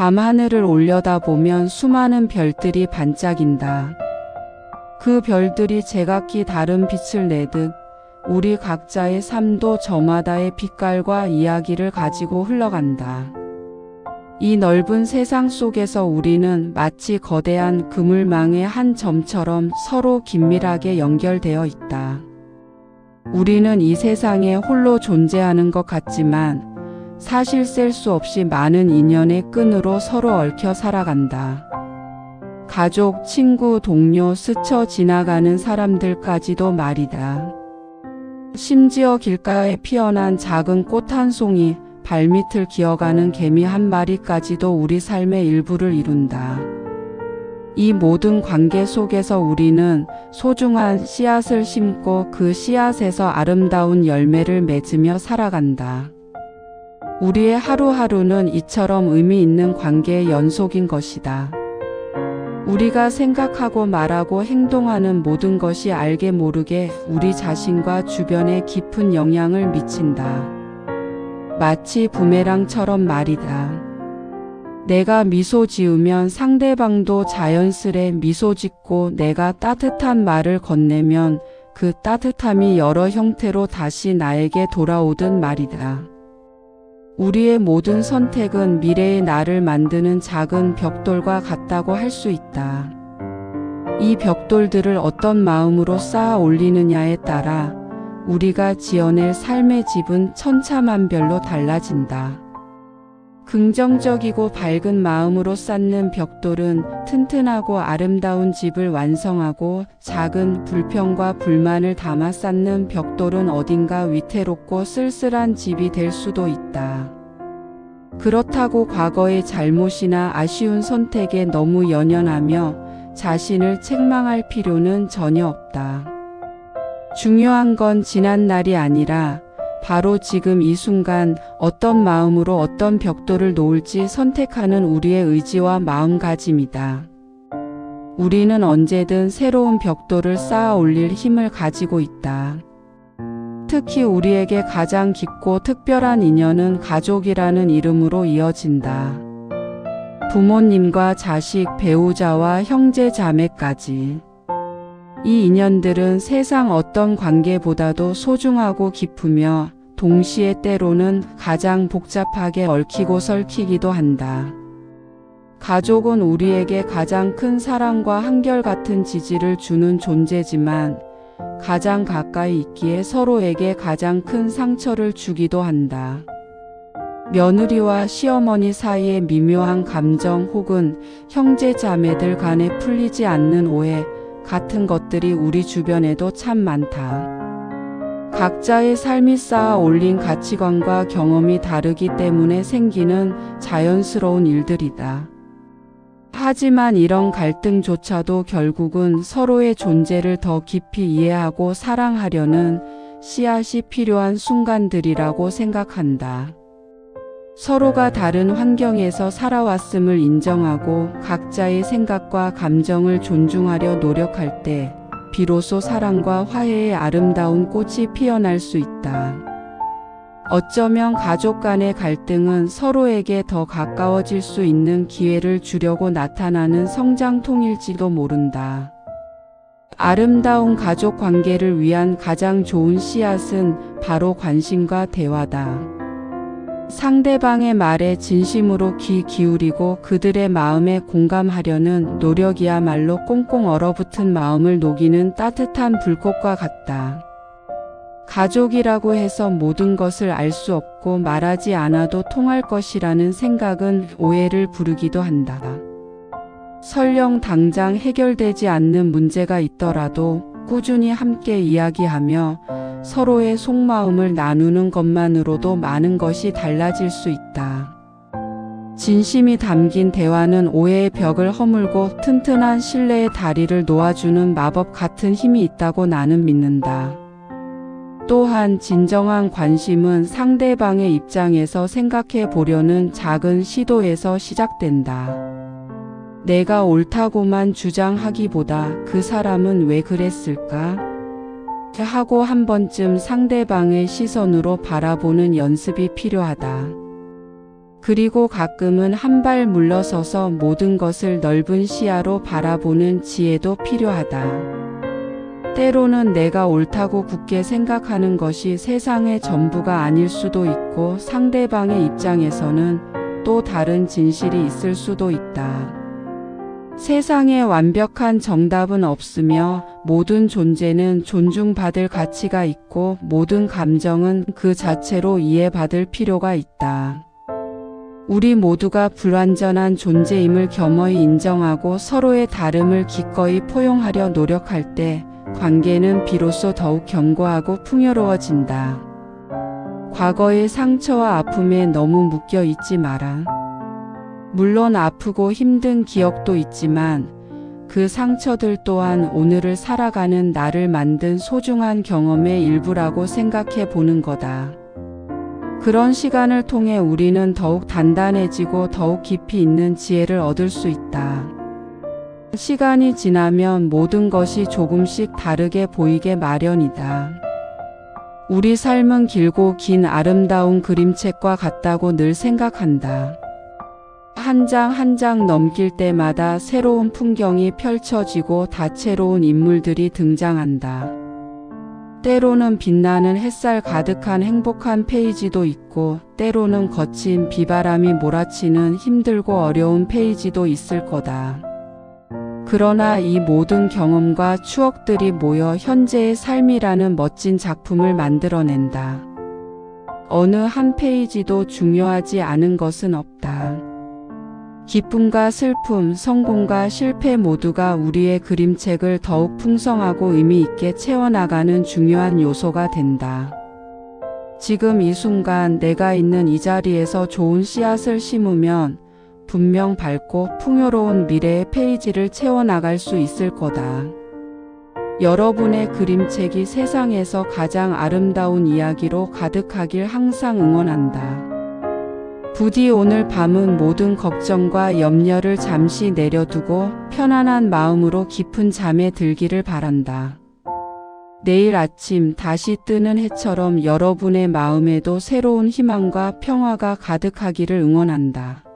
밤하늘을 올려다보면 수많은 별들이 반짝인다. 그 별들이 제각기 다른 빛을 내듯 우리 각자의 삶도 저마다의 빛깔과 이야기를 가지고 흘러간다. 이 넓은 세상 속에서 우리는 마치 거대한 그물망의 한 점처럼 서로 긴밀하게 연결되어 있다. 우리는 이 세상에 홀로 존재하는 것 같지만 사실 셀 수 없이 많은 인연의 끈으로 서로 얽혀 살아간다. 가족, 친구, 동료, 스쳐 지나가는 사람들까지도 말이다. 심지어 길가에 피어난 작은 꽃 한 송이, 발밑을 기어가는 개미 한 마리까지도 우리 삶의 일부를 이룬다. 이 모든 관계 속에서 우리는 소중한 씨앗을 심고 그 씨앗에서 아름다운 열매를 맺으며 살아간다. 우리의 하루하루는 이처럼 의미 있는 관계의 연속인 것이다. 우리가 생각하고 말하고 행동하는 모든 것이 알게 모르게 우리 자신과 주변에 깊은 영향을 미친다. 마치 부메랑처럼 말이다. 내가 미소 지으면 상대방도 자연스레 미소 짓고 내가 따뜻한 말을 건네면 그 따뜻함이 여러 형태로 다시 나에게 돌아오듯 말이다. 우리의 모든 선택은 미래의 나를 만드는 작은 벽돌과 같다고 할 수 있다. 이 벽돌들을 어떤 마음으로 쌓아 올리느냐에 따라 우리가 지어낼 삶의 집은 천차만별로 달라진다. 긍정적이고 밝은 마음으로 쌓는 벽돌은 튼튼하고 아름다운 집을 완성하고 작은 불평과 불만을 담아 쌓는 벽돌은 어딘가 위태롭고 쓸쓸한 집이 될 수도 있다. 그렇다고 과거의 잘못이나 아쉬운 선택에 너무 연연하며 자신을 책망할 필요는 전혀 없다. 중요한 건 지난 날이 아니라 바로 지금 이 순간 어떤 마음으로 어떤 벽돌을 놓을지 선택하는 우리의 의지와 마음가짐이다. 우리는 언제든 새로운 벽돌을 쌓아 올릴 힘을 가지고 있다. 특히 우리에게 가장 깊고 특별한 인연은 가족이라는 이름으로 이어진다. 부모님과 자식, 배우자와 형제, 자매까지. 이 인연들은 세상 어떤 관계보다도 소중하고 깊으며 동시에 때로는 가장 복잡하게 얽히고 설키기도 한다. 가족은 우리에게 가장 큰 사랑과 한결같은 지지를 주는 존재지만 가장 가까이 있기에 서로에게 가장 큰 상처를 주기도 한다. 며느리와 시어머니 사이의 미묘한 감정 혹은 형제 자매들 간에 풀리지 않는 오해, 같은 것들이 우리 주변에도 참 많다. 각자의 삶이 쌓아 올린 가치관과 경험이 다르기 때문에 생기는 자연스러운 일들이다. 하지만 이런 갈등조차도 결국은 서로의 존재를 더 깊이 이해하고 사랑하려는 씨앗이 필요한 순간들이라고 생각한다. 서로가 다른 환경에서 살아왔음을 인정하고 각자의 생각과 감정을 존중하려 노력할 때 비로소 사랑과 화해의 아름다운 꽃이 피어날 수 있다. 어쩌면 가족 간의 갈등은 서로에게 더 가까워질 수 있는 기회를 주려고 나타나는 성장통일지도 모른다. 아름다운 가족 관계를 위한 가장 좋은 씨앗은 바로 관심과 대화다. 상대방의 말에 진심으로 귀 기울이고 그들의 마음에 공감하려는 노력이야말로 꽁꽁 얼어붙은 마음을 녹이는 따뜻한 불꽃과 같다. 가족이라고 해서 모든 것을 알 수 없고 말하지 않아도 통할 것이라는 생각은 오해를 부르기도 한다. 설령 당장 해결되지 않는 문제가 있더라도 꾸준히 함께 이야기하며 서로의 속마음을 나누는 것만으로도 많은 것이 달라질 수 있다. 진심이 담긴 대화는 오해의 벽을 허물고 튼튼한 신뢰의 다리를 놓아주는 마법 같은 힘이 있다고 나는 믿는다. 또한 진정한 관심은 상대방의 입장에서 생각해 보려는 작은 시도에서 시작된다. 내가 옳다고만 주장하기보다 그 사람은 왜 그랬을까? 하고 한 번쯤 상대방의 시선으로 바라보는 연습이 필요하다. 그리고 가끔은 한 발 물러서서 모든 것을 넓은 시야로 바라보는 지혜도 필요하다. 때로는 내가 옳다고 굳게 생각하는 것이 세상의 전부가 아닐 수도 있고 상대방의 입장에서는 또 다른 진실이 있을 수도 있다. 세상에 완벽한 정답은 없으며 모든 존재는 존중받을 가치가 있고 모든 감정은 그 자체로 이해받을 필요가 있다. 우리 모두가 불완전한 존재임을 겸허히 인정하고 서로의 다름을 기꺼이 포용하려 노력할 때 관계는 비로소 더욱 견고하고 풍요로워진다. 과거의 상처와 아픔에 너무 묶여 있지 마라. 물론 아프고 힘든 기억도 있지만 그 상처들 또한 오늘을 살아가는 나를 만든 소중한 경험의 일부라고 생각해 보는 거다. 그런 시간을 통해 우리는 더욱 단단해지고 더욱 깊이 있는 지혜를 얻을 수 있다. 시간이 지나면 모든 것이 조금씩 다르게 보이게 마련이다. 우리 삶은 길고 긴 아름다운 그림책과 같다고 늘 생각한다. 한 장 한 장 넘길 때마다 새로운 풍경이 펼쳐지고 다채로운 인물들이 등장한다. 때로는 빛나는 햇살 가득한 행복한 페이지도 있고, 때로는 거친 비바람이 몰아치는 힘들고 어려운 페이지도 있을 거다. 그러나 이 모든 경험과 추억들이 모여 현재의 삶이라는 멋진 작품을 만들어낸다. 어느 한 페이지도 중요하지 않은 것은 없다. 기쁨과 슬픔, 성공과 실패 모두가 우리의 그림책을 더욱 풍성하고 의미 있게 채워나가는 중요한 요소가 된다. 지금 이 순간 내가 있는 이 자리에서 좋은 씨앗을 심으면 분명 밝고 풍요로운 미래의 페이지를 채워나갈 수 있을 거다. 여러분의 그림책이 세상에서 가장 아름다운 이야기로 가득하길 항상 응원한다. 부디 오늘 밤은 모든 걱정과 염려를 잠시 내려두고 편안한 마음으로 깊은 잠에 들기를 바란다. 내일 아침 다시 뜨는 해처럼 여러분의 마음에도 새로운 희망과 평화가 가득하기를 응원한다.